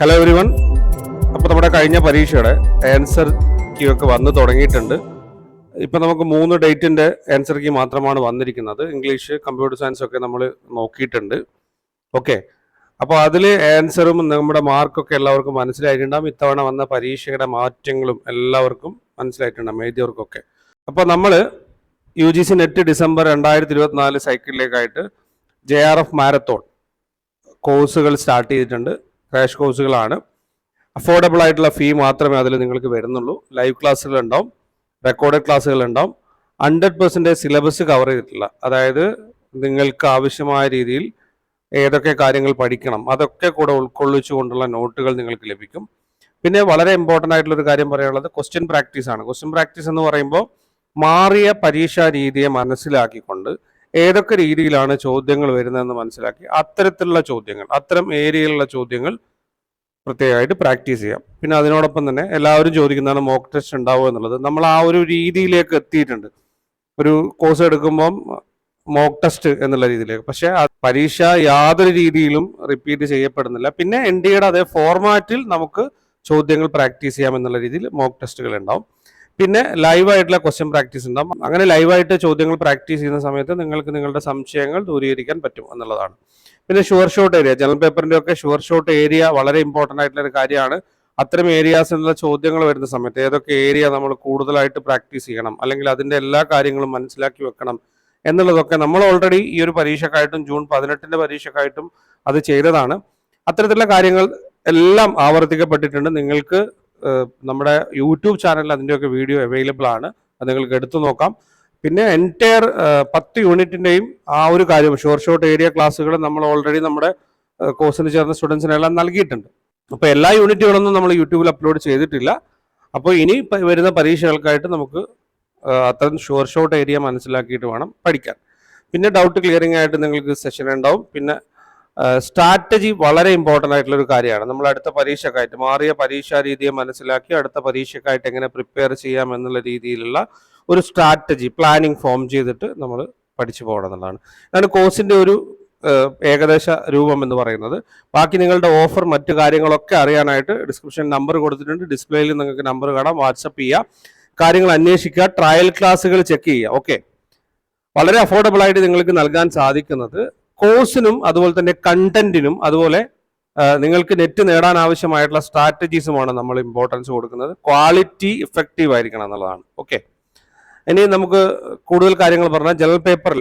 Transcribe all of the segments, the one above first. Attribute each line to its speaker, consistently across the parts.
Speaker 1: Hello every one അപ്പോൾ നമ്മുടെ കഴിഞ്ഞ പരീക്ഷയുടെ ആൻസർ ക്യൂ ഒക്കെ വന്ന് തുടങ്ങിയിട്ടുണ്ട്. ഇപ്പം നമുക്ക് മൂന്ന് ഡേറ്റിന്റെ ആൻസർ ക്യൂ മാത്രമാണ് വന്നിരിക്കുന്നത്. ഇംഗ്ലീഷ് കമ്പ്യൂട്ടർ സയൻസ് ഒക്കെ നമ്മൾ നോക്കിയിട്ടുണ്ട്. ഓക്കെ അപ്പോൾ അതിൽ ആൻസറും നമ്മുടെ മാർക്കൊക്കെ എല്ലാവർക്കും മനസ്സിലായിട്ടുണ്ടാകും ഇത്തവണ വന്ന പരീക്ഷയുടെ മാറ്റങ്ങളും എല്ലാവർക്കും മനസ്സിലായിട്ടുണ്ടാകും എഴുതിയവർക്കൊക്കെ. അപ്പോൾ നമ്മൾ U G C NET December രണ്ടായിരത്തി ഇരുപത്തിനാല് സൈക്കിളിലേക്കായിട്ട് ജെ ആർ എഫ് മാരത്തോൺ കോഴ്സുകൾ സ്റ്റാർട്ട് ചെയ്തിട്ടുണ്ട്. ക്രാഷ് കോഴ്സുകളാണ്. അഫോർഡബിൾ ആയിട്ടുള്ള ഫീ മാത്രമേ അതിൽ നിങ്ങൾക്ക് വരുന്നുള്ളൂ. ലൈവ് ക്ലാസ്സുകൾ ഉണ്ടാവും റെക്കോർഡഡ് ക്ലാസ്സുകൾ ഉണ്ടാവും ഹൺഡ്രഡ് പെർസെന്റേജ് സിലബസ് കവർ ചെയ്തിട്ടില്ല അതായത് നിങ്ങൾക്ക് ആവശ്യമായ രീതിയിൽ ഏതൊക്കെ കാര്യങ്ങൾ പഠിക്കണം അതൊക്കെ കൂടെ ഉൾക്കൊള്ളിച്ചുകൊണ്ടുള്ള നോട്ടുകൾ നിങ്ങൾക്ക് ലഭിക്കും. പിന്നെ വളരെ ഇമ്പോർട്ടന്റ് ആയിട്ടുള്ള ഒരു കാര്യം പറയാനുള്ളത് ക്വസ്റ്റ്യൻ പ്രാക്ടീസ് ആണ്. ക്വസ്റ്റ്യൻ പ്രാക്ടീസ് എന്ന് പറയുമ്പോൾ മാറിയ പരീക്ഷാ രീതിയെ മനസ്സിലാക്കിക്കൊണ്ട് ഏതൊക്കെ രീതിയിലാണ് ചോദ്യങ്ങൾ വരുന്നതെന്ന് മനസ്സിലാക്കി അത്തരത്തിലുള്ള ചോദ്യങ്ങൾ അത്തരം ഏരിയയിലുള്ള ചോദ്യങ്ങൾ പ്രത്യേകമായിട്ട് പ്രാക്ടീസ് ചെയ്യാം. പിന്നെ അതിനോടൊപ്പം തന്നെ എല്ലാവരും ചോദിക്കുന്നതാണ് മോക്ക് ടെസ്റ്റ് ഉണ്ടാവുക എന്നുള്ളത്. നമ്മൾ ആ ഒരു രീതിയിലേക്ക് എത്തിയിട്ടുണ്ട്. ഒരു കോഴ്സ് എടുക്കുമ്പം മോക്ക് ടെസ്റ്റ് എന്നുള്ള രീതിയിലേക്ക്. പക്ഷേ പരീക്ഷ യാതൊരു രീതിയിലും റിപ്പീറ്റ് ചെയ്യപ്പെടുന്നില്ല. പിന്നെ എൻ ഡി എയുടെ അതേ ഫോർമാറ്റിൽ നമുക്ക് ചോദ്യങ്ങൾ പ്രാക്ടീസ് ചെയ്യാം എന്നുള്ള രീതിയിൽ മോക്ക് ടെസ്റ്റുകൾ ഉണ്ടാവും. പിന്നെ ലൈവായിട്ടുള്ള ക്വസ്റ്റ്യൻ പ്രാക്ടീസ് ഉണ്ടാവും. അങ്ങനെ ലൈവായിട്ട് ചോദ്യങ്ങൾ പ്രാക്ടീസ് ചെയ്യുന്ന സമയത്ത് നിങ്ങൾക്ക് നിങ്ങളുടെ സംശയങ്ങൾ ദൂരീകരിക്കാൻ പറ്റും എന്നുള്ളതാണ്. പിന്നെ ഷുവർ ഷോട്ട് ഏരിയ ജനറൽ പേപ്പറിന്റെ ഒക്കെ ഷുവർ ഷോട്ട് ഏരിയ വളരെ ഇമ്പോർട്ടന്റ് ആയിട്ടുള്ള ഒരു കാര്യമാണ്. അത്തരം ഏരിയാസിനുള്ള ചോദ്യങ്ങൾ വരുന്ന സമയത്ത് ഏതൊക്കെ ഏരിയ നമ്മൾ കൂടുതലായിട്ട് പ്രാക്ടീസ് ചെയ്യണം അല്ലെങ്കിൽ അതിന്റെ എല്ലാ കാര്യങ്ങളും മനസ്സിലാക്കി വെക്കണം എന്നുള്ളതൊക്കെ നമ്മൾ ഓൾറെഡി ഈ ഒരു പരീക്ഷക്കായിട്ടും ജൂൺ പതിനെട്ടിന്റെ പരീക്ഷക്കായിട്ടും അത് ചെയ്തതാണ്. അത്തരത്തിലുള്ള കാര്യങ്ങൾ എല്ലാം ആവർത്തിക്കപ്പെട്ടിട്ടുണ്ട്. നിങ്ങൾക്ക് നമ്മുടെ യൂട്യൂബ് ചാനലിൽ അതിന്റെയൊക്കെ വീഡിയോ അവൈലബിൾ ആണ്. അത് നിങ്ങൾക്ക് എടുത്തു നോക്കാം. പിന്നെ എന്റയർ പത്ത് യൂണിറ്റിന്റെയും ആ ഒരു കാര്യം ഷോർട്ട് ഷോർട്ട് ഏരിയ ക്ലാസ്സുകൾ നമ്മൾ ഓൾറെഡി നമ്മുടെ കോഴ്സിന് ചേർന്ന സ്റ്റുഡൻസിനെല്ലാം നൽകിയിട്ടുണ്ട്. അപ്പോൾ എല്ലാ യൂണിറ്റുകളൊന്നും നമ്മൾ യൂട്യൂബിൽ അപ്ലോഡ് ചെയ്തിട്ടില്ല. അപ്പോൾ ഇനി വരുന്ന പരീക്ഷകൾക്കായിട്ട് നമുക്ക് അത്തരം ഷോർ ഷോർട്ട് ഏരിയ മനസ്സിലാക്കിയിട്ട് വേണം പഠിക്കാൻ. പിന്നെ ഡൗട്ട് ക്ലിയറിംഗ് ആയിട്ട് നിങ്ങൾക്ക് സെഷൻ ഉണ്ടാവും. പിന്നെ സ്ട്രാറ്റജി വളരെ ഇമ്പോർട്ടന്റ് ആയിട്ടുള്ള ഒരു കാര്യമാണ്. നമ്മൾ അടുത്ത പരീക്ഷക്കായിട്ട് മാറിയ പരീക്ഷാ രീതിയെ മനസ്സിലാക്കി അടുത്ത പരീക്ഷക്കായിട്ട് എങ്ങനെ പ്രിപ്പയർ ചെയ്യാം എന്നുള്ള രീതിയിലുള്ള ഒരു സ്ട്രാറ്റജി പ്ലാനിങ് ഫോം ചെയ്തിട്ട് നമ്മൾ പഠിച്ചു പോകണം എന്നുള്ളതാണ്. അതാണ് കോഴ്സിന്റെ ഒരു ഏകദേശ രൂപം എന്ന് പറയുന്നത്. ബാക്കി നിങ്ങളുടെ ഓഫർ മറ്റു കാര്യങ്ങളൊക്കെ അറിയാനായിട്ട് ഡിസ്ക്രിപ്ഷൻ നമ്പർ കൊടുത്തിട്ടുണ്ട്. ഡിസ്പ്ലേയിൽ നിങ്ങൾക്ക് നമ്പർ കാണാം വാട്സപ്പ് ചെയ്യുക കാര്യങ്ങൾ അന്വേഷിക്കുക ട്രയൽ ക്ലാസ്സുകൾ ചെക്ക് ചെയ്യുക. ഓക്കെ വളരെ അഫോർഡബിൾ ആയിട്ട് നിങ്ങൾക്ക് നൽകാൻ സാധിക്കുന്നത് കോഴ്സിനും അതുപോലെ തന്നെ കണ്ടന്റിനും അതുപോലെ നിങ്ങൾക്ക് നെറ്റ് നേടാൻ ആവശ്യമായിട്ടുള്ള സ്ട്രാറ്റജീസുമാണ് നമ്മൾ ഇമ്പോർട്ടൻസ് കൊടുക്കുന്നത്. ക്വാളിറ്റി ഇഫക്റ്റീവ് ആയിരിക്കണം എന്നുള്ളതാണ്. ഓക്കെ ഇനി നമുക്ക് കൂടുതൽ കാര്യങ്ങൾ പറഞ്ഞാൽ ജനറൽ പേപ്പറിൽ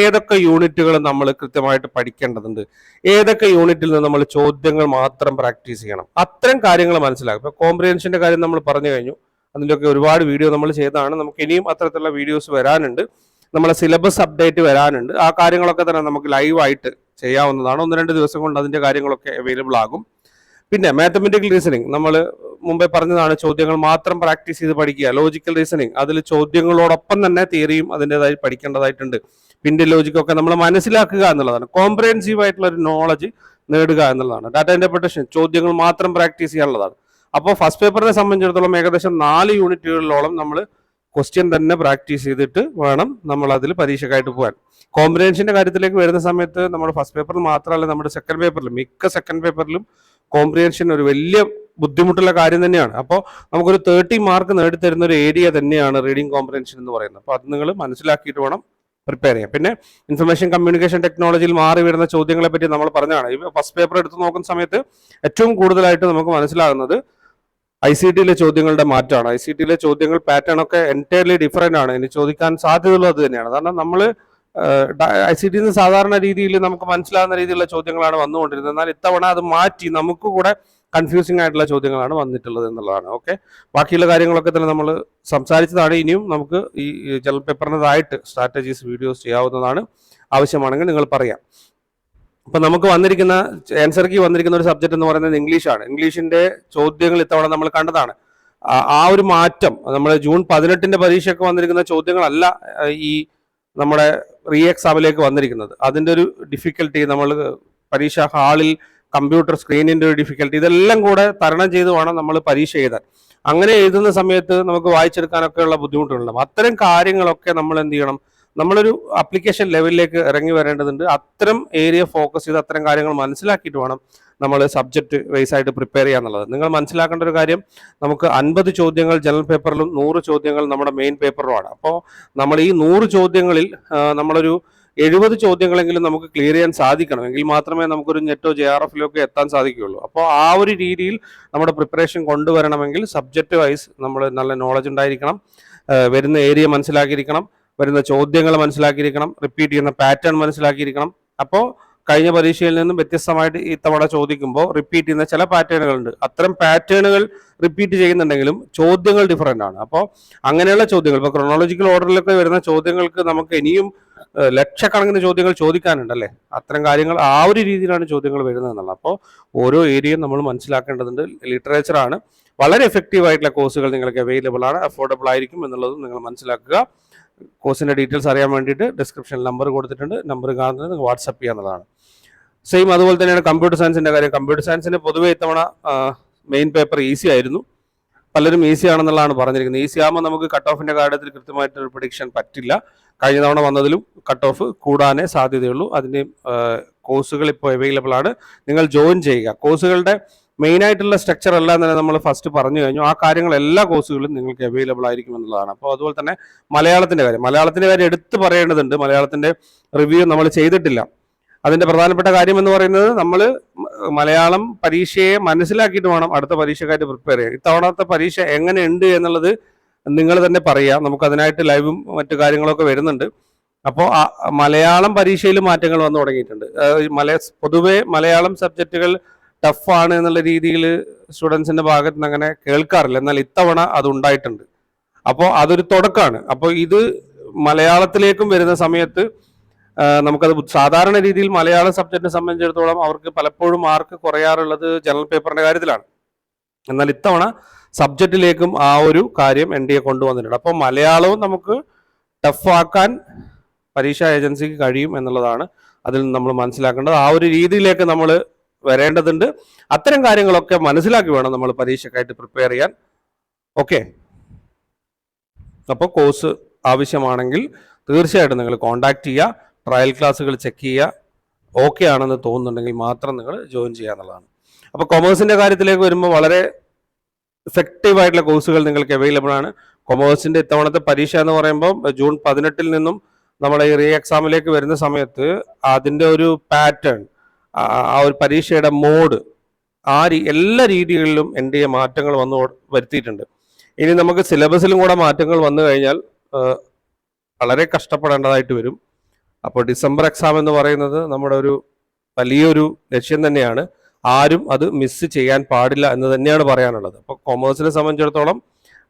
Speaker 1: ഏതൊക്കെ യൂണിറ്റുകൾ നമ്മൾ കൃത്യമായിട്ട് പഠിക്കേണ്ടതുണ്ട്? ഏതൊക്കെ യൂണിറ്റിൽ നിന്ന് നമ്മൾ ചോദ്യങ്ങൾ മാത്രം പ്രാക്ടീസ് ചെയ്യണം? അത്തരം കാര്യങ്ങൾ മനസ്സിലാക്കും ഇപ്പൊ കോംപ്രിഹെൻഷന്റെ കാര്യം നമ്മൾ പറഞ്ഞു കഴിഞ്ഞു. അതിന്റെയൊക്കെ ഒരുപാട് വീഡിയോ നമ്മൾ ചെയ്തതാണ്. നമുക്ക് ഇനിയും അത്തരത്തിലുള്ള വീഡിയോസ് വരാനുണ്ട്. നമ്മളെ സിലബസ് അപ്ഡേറ്റ് വരാനുണ്ട്. ആ കാര്യങ്ങളൊക്കെ തന്നെ നമുക്ക് ലൈവായിട്ട് ചെയ്യാവുന്നതാണ്. ഒന്ന് രണ്ട് ദിവസം കൊണ്ട് അതിന്റെ കാര്യങ്ങളൊക്കെ അവൈലബിൾ ആകും. പിന്നെ മാത്തമെറ്റിക്കൽ റീസണിങ് നമ്മൾ മുമ്പേ പറഞ്ഞതാണ് ചോദ്യങ്ങൾ മാത്രം പ്രാക്ടീസ് ചെയ്ത് പഠിക്കുക. ലോജിക്കൽ റീസണിങ് അതിൽ ചോദ്യങ്ങളോടൊപ്പം തന്നെ തിയറിയും അതിന്റെതായി പഠിക്കേണ്ടതായിട്ടുണ്ട്. പിന്നെ ലോജിക്കൊക്കെ നമ്മൾ മനസ്സിലാക്കുക എന്നുള്ളതാണ്. കോംപ്രഹെൻസീവ് ആയിട്ടുള്ള ഒരു നോളജ് നേടുക എന്നുള്ളതാണ്. ഡാറ്റ ഇന്റർപ്രിട്ടേഷൻ ചോദ്യങ്ങൾ മാത്രം പ്രാക്ടീസ് ചെയ്യാനുള്ളതാണ്. അപ്പോൾ ഫസ്റ്റ് പേപ്പറിനെ സംബന്ധിച്ചിടത്തോളം ഏകദേശം നാല് യൂണിറ്റുകളിലോളം നമ്മൾ ക്വസ്റ്റ്യൻ തന്നെ പ്രാക്ടീസ് ചെയ്തിട്ട് വേണം നമ്മൾ അതിൽ പരീക്ഷക്കായിട്ട് പോകാൻ കോമ്പിനേഷന്റെ കാര്യത്തിലേക്ക് വരുന്ന സമയത്ത് നമ്മൾ ഫസ്റ്റ് പേപ്പറിൽ മാത്രമല്ല നമ്മുടെ സെക്കൻഡ് പേപ്പറിലും മിക്ക സെക്കൻഡ് പേപ്പറിലും കോമ്പ്രിഹെൻഷൻ ഒരു വലിയ ബുദ്ധിമുട്ടുള്ള കാര്യം തന്നെയാണ്. അപ്പോൾ നമുക്കൊരു തേർട്ടി മാർക്ക് നേടിത്തരുന്ന ഒരു ഏരിയ തന്നെയാണ് റീഡിംഗ് കോമ്പ്രിഹെൻഷൻ എന്ന് പറയുന്നത്. അപ്പോൾ അത് നിങ്ങൾ മനസ്സിലാക്കിയിട്ട് വേണം പ്രിപ്പയർ ചെയ്യാം പിന്നെ ഇൻഫർമേഷൻ കമ്മ്യൂണിക്കേഷൻ ടെക്നോളജിയിൽ മാറി വരുന്ന ചോദ്യങ്ങളെ പറ്റി നമ്മൾ പറഞ്ഞതാണ്. ഈ ഫസ്റ്റ് പേപ്പർ എടുത്ത് നോക്കുന്ന സമയത്ത് ഏറ്റവും കൂടുതലായിട്ട് നമുക്ക് മനസ്സിലാകുന്നത് ഐ സി ടിയിലെ ചോദ്യങ്ങളുടെ മാറ്റമാണ്. ഐ സി ടിയിലെ ചോദ്യങ്ങൾ പാറ്റേൺ ഒക്കെ എന്റയർലി ഡിഫറെന്റ് ആണ്. ഇനി ചോദിക്കാൻ സാധ്യതയുള്ളത് അത് തന്നെയാണ്. കാരണം നമ്മൾ ഐ സി ടിന്ന് സാധാരണ രീതിയിൽ നമുക്ക് മനസ്സിലാകുന്ന രീതിയിലുള്ള ചോദ്യങ്ങളാണ് വന്നുകൊണ്ടിരുന്നത്. എന്നാൽ ഇത്തവണ അത് മാറ്റി നമുക്ക് കൂടെ കൺഫ്യൂസിംഗ് ആയിട്ടുള്ള ചോദ്യങ്ങളാണ് വന്നിട്ടുള്ളത് എന്നുള്ളതാണ്. ഓക്കെ? ബാക്കിയുള്ള കാര്യങ്ങളൊക്കെ തന്നെ നമ്മൾ സംസാരിച്ചതാണ്. ഇനിയും നമുക്ക് ഈ ജനറൽ പേപ്പറിന്റെതായിട്ട് സ്ട്രാറ്റജീസ് വീഡിയോസ് ചെയ്യാവുന്നതാണ് ആവശ്യമാണെങ്കിൽ നിങ്ങൾ പറയാം. ഇപ്പൊ നമുക്ക് വന്നിരിക്കുന്ന ആൻസർ കീ വന്നിരിക്കുന്ന ഒരു സബ്ജക്ട് എന്ന് പറയുന്നത് ഇംഗ്ലീഷാണ് ഇംഗ്ലീഷിന്റെ ചോദ്യങ്ങൾ ഇത്തവണ നമ്മൾ കണ്ടതാണ്. ആ- ഒരു മാറ്റം നമ്മൾ ജൂൺ പതിനെട്ടിന്റെ പരീക്ഷയൊക്കെ വന്നിരിക്കുന്ന ചോദ്യങ്ങളല്ല ഈ നമ്മുടെ റീ എക്സാമിലേക്ക് വന്നിരിക്കുന്നത്. അതിന്റെ ഒരു ഡിഫിക്കൽട്ടി നമ്മൾ പരീക്ഷാ ഹാളിൽ കമ്പ്യൂട്ടർ സ്ക്രീനിന്റെ ഒരു ഡിഫിക്കൽട്ടി ഇതെല്ലാം കൂടെ തരണം ചെയ്ത് വേണം നമ്മൾ പരീക്ഷ എഴുതാൻ. അങ്ങനെ എഴുതുന്ന സമയത്ത് നമുക്ക് വായിച്ചെടുക്കാനൊക്കെയുള്ള ഉള്ള ബുദ്ധിമുട്ടുണ്ടാവും അത്തരം കാര്യങ്ങളൊക്കെ നമ്മൾ എന്ത് ചെയ്യണം? നമ്മളൊരു ആപ്ലിക്കേഷൻ ലെവലിലേക്ക് ഇറങ്ങി വരേണ്ടതുണ്ട്. അത്തരം ഏരിയ ഫോക്കസ് ചെയ്ത് അത്തരം കാര്യങ്ങൾ മനസ്സിലാക്കിയിട്ട് വേണം നമ്മൾ സബ്ജക്റ്റ് വൈസ് ആയിട്ട് പ്രിപ്പയർ ചെയ്യുക എന്നുള്ളത്. നിങ്ങൾ മനസ്സിലാക്കേണ്ട ഒരു കാര്യം നമുക്ക് അൻപത് ചോദ്യങ്ങൾ ജനറൽ പേപ്പറിലും നൂറ് ചോദ്യങ്ങൾ നമ്മുടെ മെയിൻ പേപ്പറിലുമാണ് അപ്പോൾ നമ്മൾ ഈ നൂറ് ചോദ്യങ്ങളിൽ നമ്മളൊരു എഴുപത് ചോദ്യങ്ങളെങ്കിലും നമുക്ക് ക്ലിയർ ചെയ്യാൻ സാധിക്കണം. എങ്കിൽ മാത്രമേ നമുക്കൊരു നെറ്റോ ജെ ആർ എഫിലോ ഒക്കെ എത്താൻ സാധിക്കുകയുള്ളൂ. അപ്പോൾ ആ ഒരു രീതിയിൽ നമ്മുടെ പ്രിപ്പറേഷൻ കൊണ്ടുവരണമെങ്കിൽ സബ്ജക്റ്റ് വൈസ് നമ്മൾ നല്ല നോളജ് ഉണ്ടായിരിക്കണം. വരുന്ന ഏരിയ മനസ്സിലാക്കിയിരിക്കണം. വരുന്ന ചോദ്യങ്ങൾ മനസ്സിലാക്കിയിരിക്കണം റിപ്പീറ്റ് ചെയ്യുന്ന പാറ്റേൺ മനസ്സിലാക്കിയിരിക്കണം. അപ്പോൾ കഴിഞ്ഞ പരീക്ഷയിൽ നിന്നും വ്യത്യസ്തമായിട്ട് ഇത്തവണ ചോദിക്കുമ്പോൾ റിപ്പീറ്റ് ചെയ്യുന്ന ചില പാറ്റേണുകൾ ഉണ്ട് അത്തരം പാറ്റേണുകൾ റിപ്പീറ്റ് ചെയ്യുന്നുണ്ടെങ്കിലും ചോദ്യങ്ങൾ ഡിഫറെന്റ് ആണ്. അപ്പോൾ അങ്ങനെയുള്ള ചോദ്യങ്ങൾ ഇപ്പോൾ ക്രോണോളജിക്കൽ ഓർഡറിലൊക്കെ വരുന്ന ചോദ്യങ്ങൾക്ക് നമുക്ക് ഇനിയും ലക്ഷക്കണക്കിന് ചോദ്യങ്ങൾ ചോദിക്കാനുണ്ടല്ലേ അത്തരം കാര്യങ്ങൾ ആ ഒരു രീതിയിലാണ് ചോദ്യങ്ങൾ വരുന്നത് എന്നുള്ളത്. അപ്പോൾ ഓരോ ഏരിയയും നമ്മൾ മനസ്സിലാക്കേണ്ടതുണ്ട്. ലിറ്ററേച്ചർ ആണ്. വളരെ എഫക്റ്റീവ് ആയിട്ടുള്ള കോഴ്സുകൾ നിങ്ങൾക്ക് അവൈലബിൾ ആണ്. അഫോർഡബിൾ ആയിരിക്കും എന്നുള്ളതും നിങ്ങൾ മനസ്സിലാക്കുക. കോഴ്സിന്റെ ഡീറ്റെയിൽസ് അറിയാൻ വേണ്ടിയിട്ട് ഡിസ്ക്രിപ്ഷനിൽ നമ്പർ കൊടുത്തിട്ടുണ്ട്. നമ്പർ കാണുന്നത് നിങ്ങൾക്ക് വാട്സപ്പ് ചെയ്യാവുന്നതാണ്. സെയിം അതുപോലെ തന്നെയാണ് കമ്പ്യൂട്ടർ സയൻസിന്റെ കാര്യം. കമ്പ്യൂട്ടർ സയൻസിന് പൊതുവേ ഇത്തവണ മെയിൻ പേപ്പർ ഈസി ആയിരുന്നു. പലരും ഈസി ആണെന്നുള്ളതാണ് പറഞ്ഞിരിക്കുന്നത്. ഈസി ആകുമ്പോൾ നമുക്ക് കട്ട് ഓഫിന്റെ കാര്യത്തിൽ കൃത്യമായിട്ടൊരു പ്രഡിക്ഷൻ പറ്റില്ല. കഴിഞ്ഞ തവണ വന്നതിലും കട്ട് ഓഫ് കൂടാനേ സാധ്യതയുള്ളൂ. അതിന്റെയും കോഴ്സുകൾ ഇപ്പോൾ അവൈലബിൾ ആണ്. നിങ്ങൾ ജോയിൻ ചെയ്യുക. കോഴ്സുകളുടെ മെയിൻ ആയിട്ടുള്ള സ്ട്രക്ചർ എല്ലാം തന്നെ നമ്മൾ ഫസ്റ്റ് പറഞ്ഞു കഴിഞ്ഞു. ആ കാര്യങ്ങൾ എല്ലാ കോഴ്സുകളും നിങ്ങൾക്ക് അവൈലബിൾ ആയിരിക്കും എന്നുള്ളതാണ്. അപ്പോൾ അതുപോലെ തന്നെ മലയാളത്തിന്റെ കാര്യം. മലയാളത്തിന്റെ കാര്യം എടുത്തു പറയേണ്ടതുണ്ട്. മലയാളത്തിന്റെ റിവ്യൂ നമ്മൾ ചെയ്തിട്ടില്ല. അതിന്റെ പ്രധാനപ്പെട്ട കാര്യം എന്ന് പറയുന്നത് നമ്മൾ മലയാളം പരീക്ഷയെ മനസ്സിലാക്കിയിട്ട് വേണം അടുത്ത പരീക്ഷക്കായിട്ട് പ്രിപ്പയർ ചെയ്യാൻ. ഇത്തവണത്തെ പരീക്ഷ എങ്ങനെയുണ്ട് എന്നുള്ളത് നിങ്ങൾ തന്നെ പറയാം. നമുക്ക് അതിനായിട്ട് ലൈവും മറ്റു കാര്യങ്ങളൊക്കെ വരുന്നുണ്ട്. അപ്പോൾ മലയാളം പരീക്ഷയിൽ മാറ്റങ്ങൾ വന്നു തുടങ്ങിയിട്ടുണ്ട്. മല പൊതുവെ മലയാളം സബ്ജക്റ്റുകൾ ടഫാണ് എന്നുള്ള രീതിയിൽ സ്റ്റുഡൻസിന്റെ ഭാഗത്ത് നിന്ന് അങ്ങനെ കേൾക്കാറില്ല. എന്നാൽ ഇത്തവണ അത് ഉണ്ടായിട്ടുണ്ട്. അപ്പോൾ അതൊരു തുടക്കമാണ്. അപ്പോൾ ഇത് മലയാളത്തിലേക്കും വരുന്ന സമയത്ത് നമുക്കത് സാധാരണ രീതിയിൽ മലയാള സബ്ജക്റ്റിനെ സംബന്ധിച്ചിടത്തോളം അവർക്ക് പലപ്പോഴും മാർക്ക് കുറയാറുള്ളത് ജനറൽ പേപ്പറിന്റെ കാര്യത്തിലാണ്. എന്നാൽ ഇത്തവണ സബ്ജക്റ്റിലേക്കും ആ ഒരു കാര്യം എൻ ഡി എ കൊണ്ടുവന്നിട്ടുണ്ട്. അപ്പോൾ മലയാളവും നമുക്ക് ടഫാക്കാൻ പരീക്ഷാ ഏജൻസിക്ക് കഴിയും എന്നുള്ളതാണ് അതിൽ നമ്മൾ മനസ്സിലാക്കേണ്ടത്. ആ ഒരു രീതിയിലേക്ക് നമ്മൾ വരേണ്ടതുണ്ട്. അത്തരം കാര്യങ്ങളൊക്കെ മനസ്സിലാക്കി വേണം നമ്മൾ പരീക്ഷയ്ക്കായിട്ട് പ്രിപ്പയർ ചെയ്യാൻ. ഓക്കെ അപ്പോൾ കോഴ്സ് ആവശ്യമാണെങ്കിൽ തീർച്ചയായിട്ടും നിങ്ങൾ കോൺടാക്ട് ചെയ്യുക. ട്രയൽ ക്ലാസ്സുകൾ ചെക്ക് ചെയ്യുക. ഓക്കെ ആണെന്ന് തോന്നുന്നുണ്ടെങ്കിൽ മാത്രം നിങ്ങൾ ജോയിൻ ചെയ്യുക എന്നുള്ളതാണ്. അപ്പോൾ കൊമേഴ്സിന്റെ കാര്യത്തിലേക്ക് വരുമ്പോൾ വളരെ എഫക്റ്റീവ് ആയിട്ടുള്ള കോഴ്സുകൾ നിങ്ങൾക്ക് അവൈലബിൾ ആണ്. കൊമേഴ്സിന്റെ ഇത്തവണത്തെ പരീക്ഷ എന്ന് പറയുമ്പോൾ ജൂൺ പതിനെട്ടിൽ നിന്നും നമ്മൾ ഈ റീ എക്സാമിലേക്ക് വരുന്ന സമയത്ത് അതിന്റെ ഒരു പാറ്റേൺ ആ ഒരു പരീക്ഷയുടെ മോഡ് ആ എല്ലാ രീതികളിലും എൻ ഡി എ മാറ്റങ്ങൾ വന്നു വരുത്തിയിട്ടുണ്ട്. ഇനി നമുക്ക് സിലബസിലും കൂടെ മാറ്റങ്ങൾ വന്നു കഴിഞ്ഞാൽ വളരെ കഷ്ടപ്പെടേണ്ടതായിട്ട് വരും. അപ്പോൾ ഡിസംബർ എക്സാം എന്ന് പറയുന്നത് നമ്മുടെ ഒരു വലിയൊരു ലക്ഷ്യം തന്നെയാണ്. ആരും അത് മിസ് ചെയ്യാൻ പാടില്ല എന്ന് തന്നെയാണ് പറയാനുള്ളത്. അപ്പോൾ കൊമേഴ്സിനെ സംബന്ധിച്ചിടത്തോളം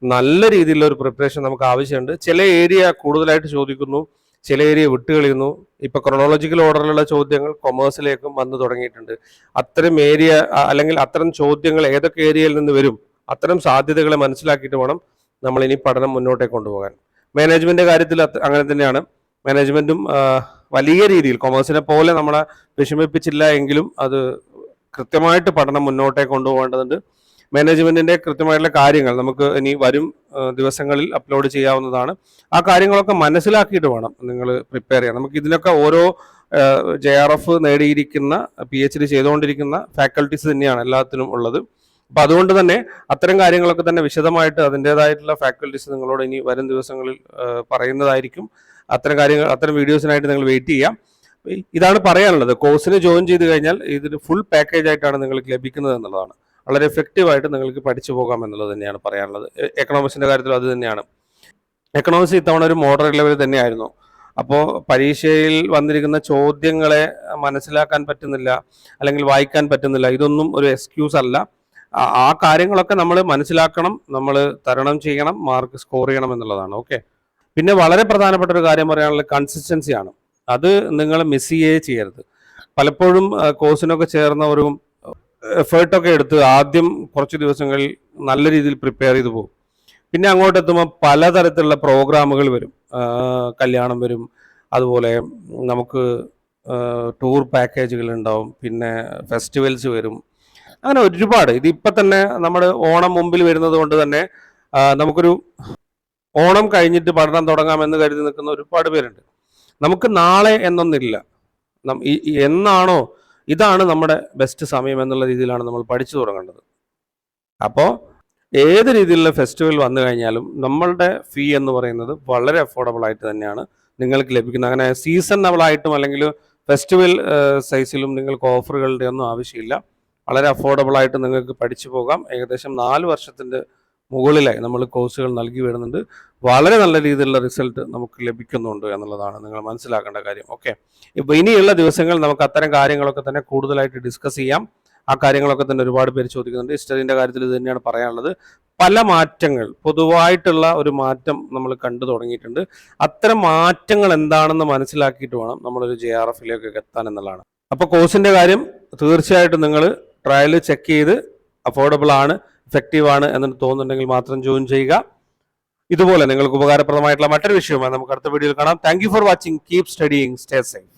Speaker 1: നല്ല രീതിയിലുള്ള ഒരു പ്രിപ്പറേഷൻ നമുക്ക് ആവശ്യമുണ്ട്. ചില ഏരിയ കൂടുതലായിട്ട് ചോദിക്കുന്നു. ചില ഏരിയ വിട്ടുകളിയുന്നു. ഇപ്പൊ ക്രൊണോളജിക്കൽ ഓർഡറിലുള്ള ചോദ്യങ്ങൾ കൊമേഴ്സിലേക്കും വന്നു തുടങ്ങിയിട്ടുണ്ട്. അത്തരം ഏരിയ അല്ലെങ്കിൽ അത്തരം ചോദ്യങ്ങൾ ഏതൊക്കെ ഏരിയയിൽ നിന്ന് വരും അത്തരം സാധ്യതകളെ മനസ്സിലാക്കിയിട്ട് വേണം നമ്മൾ ഇനി പഠനം മുന്നോട്ടേ കൊണ്ടുപോകാൻ. മാനേജ്മെന്റ് കാര്യത്തിൽ അങ്ങനെ തന്നെയാണ്. മാനേജ്മെന്റും വലിയ രീതിയിൽ കൊമേഴ്സിനെ പോലെ നമ്മളെ വിഷമിപ്പിച്ചില്ല എങ്കിലും അത് കൃത്യമായിട്ട് പഠനം മുന്നോട്ടേ കൊണ്ടുപോകേണ്ടതുണ്ട്. മാനേജ്മെന്റിന്റെ കൃത്യമായിട്ടുള്ള കാര്യങ്ങൾ നമുക്ക് ഇനി വരും ദിവസങ്ങളിൽ അപ്ലോഡ് ചെയ്യാവുന്നതാണ്. ആ കാര്യങ്ങളൊക്കെ മനസ്സിലാക്കിയിട്ട് വേണം നിങ്ങൾ പ്രിപ്പയർ ചെയ്യാൻ. നമുക്ക് ഇതിനൊക്കെ ഓരോ ജെ ആർ എഫ് നേടിയിരിക്കുന്ന പി എച്ച് ഡി ചെയ്തുകൊണ്ടിരിക്കുന്ന ഫാക്കൽറ്റീസ് തന്നെയാണ് എല്ലാത്തിനും ഉള്ളത്. അപ്പൊ അതുകൊണ്ട് തന്നെ അത്തരം കാര്യങ്ങളൊക്കെ തന്നെ വിശദമായിട്ട് അതിന്റെതായിട്ടുള്ള ഫാക്കൽറ്റീസ് നിങ്ങളോട് ഇനി വരും ദിവസങ്ങളിൽ പറയുന്നതായിരിക്കും. അത്തരം കാര്യങ്ങൾ അത്തരം വീഡിയോസിനായിട്ട് നിങ്ങൾ വെയിറ്റ് ചെയ്യാം. ഇതാണ് പറയാനുള്ളത്. കോഴ്സിന് ജോയിൻ ചെയ്ത് കഴിഞ്ഞാൽ ഇതിന് ഫുൾ പാക്കേജ് ആയിട്ടാണ് നിങ്ങൾക്ക് ലഭിക്കുന്നത് എന്നുള്ളതാണ്. വളരെ എഫക്റ്റീവായിട്ട് നിങ്ങൾക്ക് പഠിച്ചു പോകാം എന്നുള്ളത് തന്നെയാണ് പറയാനുള്ളത്. എക്കണോമിക്സിന്റെ കാര്യത്തിൽ അത് തന്നെയാണ്. എക്കണോമിക്സ് ഇത്തവണ ഒരു മോഡറേറ്റ് ലെവൽ തന്നെയായിരുന്നു. അപ്പോൾ പരീക്ഷയിൽ വന്നിരിക്കുന്ന ചോദ്യങ്ങളെ മനസ്സിലാക്കാൻ പറ്റുന്നില്ല അല്ലെങ്കിൽ വായിക്കാൻ പറ്റുന്നില്ല ഇതൊന്നും ഒരു എക്സ്ക്യൂസ് അല്ല. ആ- കാര്യങ്ങളൊക്കെ നമ്മൾ മനസ്സിലാക്കണം നമ്മൾ തരണം ചെയ്യണം മാർക്ക് സ്കോർ ചെയ്യണം എന്നുള്ളതാണ്. ഓക്കെ പിന്നെ വളരെ പ്രധാനപ്പെട്ട ഒരു കാര്യം പറയാനുള്ളത് കൺസിസ്റ്റൻസിയാണ് അത് നിങ്ങൾ മിസ് ചെയ്യേ ചെയ്യരുത്. പലപ്പോഴും കോഴ്സിനൊക്കെ ചേർന്നവരും എഫേർട്ടൊക്കെ എടുത്ത് ആദ്യം കുറച്ച് ദിവസങ്ങളിൽ നല്ല രീതിയിൽ പ്രിപ്പയർ ചെയ്തു പോകും. പിന്നെ അങ്ങോട്ട് എത്തുമ്പോൾ പലതരത്തിലുള്ള പ്രോഗ്രാമുകൾ വരും. കല്യാണം വരും. അതുപോലെ നമുക്ക് ടൂർ പാക്കേജുകൾ ഉണ്ടാവും. പിന്നെ ഫെസ്റ്റിവൽസ് വരും. അങ്ങനെ ഒരുപാട്. ഇതിപ്പോൾ തന്നെ നമ്മൾ ഓണം മുമ്പിൽ വരുന്നത് കൊണ്ട് തന്നെ നമുക്കൊരു ഓണം കഴിഞ്ഞിട്ട് പഠനം തുടങ്ങാമെന്ന് കരുതി നിൽക്കുന്ന ഒരുപാട് പേരുണ്ട്. നമുക്ക് നാളെ എന്നൊന്നില്ല. എന്നാണോ ഇതാണ് നമ്മുടെ ബെസ്റ്റ് സമയം എന്നുള്ള രീതിയിലാണ് നമ്മൾ പഠിച്ചു തുടങ്ങേണ്ടത്. അപ്പോൾ ഏത് രീതിയിലുള്ള ഫെസ്റ്റിവൽ വന്നു കഴിഞ്ഞാലും നമ്മളുടെ ഫീ എന്ന് പറയുന്നത് വളരെ അഫോർഡബിൾ ആയിട്ട് തന്നെയാണ് നിങ്ങൾക്ക് ലഭിക്കുന്നത്. അങ്ങനെ സീസണബിളായിട്ടും അല്ലെങ്കിൽ ഫെസ്റ്റിവൽ സൈസിലും നിങ്ങൾക്ക് ഓഫറുകളുടെ ഒന്നും ആവശ്യമില്ല. വളരെ അഫോർഡബിൾ ആയിട്ട് നിങ്ങൾക്ക് പഠിച്ചു പോകാം. ഏകദേശം നാല് വർഷത്തിന്റെ മുകളിലായി നമ്മൾ കോഴ്സുകൾ നൽകി വരുന്നുണ്ട്. വളരെ നല്ല രീതിയിലുള്ള റിസൾട്ട് നമുക്ക് ലഭിക്കുന്നുണ്ട് എന്നുള്ളതാണ് നിങ്ങൾ മനസ്സിലാക്കേണ്ട കാര്യം. ഓക്കെ. ഇപ്പോൾ ഇനിയുള്ള ദിവസങ്ങളിൽ നമുക്ക് അത്തരം കാര്യങ്ങളൊക്കെ തന്നെ കൂടുതലായിട്ട് ഡിസ്കസ് ചെയ്യാം. ആ കാര്യങ്ങളൊക്കെ തന്നെ ഒരുപാട് പേര് ചോദിക്കുന്നുണ്ട്. ഹിസ്റ്ററിന്റെ കാര്യത്തിൽ ഇത് തന്നെയാണ് പറയാനുള്ളത്. പല മാറ്റങ്ങൾ പൊതുവായിട്ടുള്ള ഒരു മാറ്റം നമ്മൾ കണ്ടു തുടങ്ങിയിട്ടുണ്ട്. അത്തരം മാറ്റങ്ങൾ എന്താണെന്ന് മനസ്സിലാക്കിയിട്ട് വേണം നമ്മളൊരു ജെ ആർ എഫിലേക്ക് എത്താൻ എന്നുള്ളതാണ്. അപ്പോൾ കോഴ്സിന്റെ കാര്യം തീർച്ചയായിട്ടും നിങ്ങൾ ട്രയൽ ചെക്ക് ചെയ്ത് അഫോർഡബിൾ ആണ്. ഇഫക്റ്റീവ് ആണ് എന്ന് തോന്നുന്നുണ്ടെങ്കിൽ മാത്രം ജോയിൻ ചെയ്യുക. ഇതുപോലെ നിങ്ങൾക്ക് ഉപകാരപ്രദമായിട്ടുള്ള മറ്റൊരു വിഷയവുമായി നമുക്ക് അടുത്ത വീഡിയോയിൽ കാണാം. Thank for watching keep studying stay safe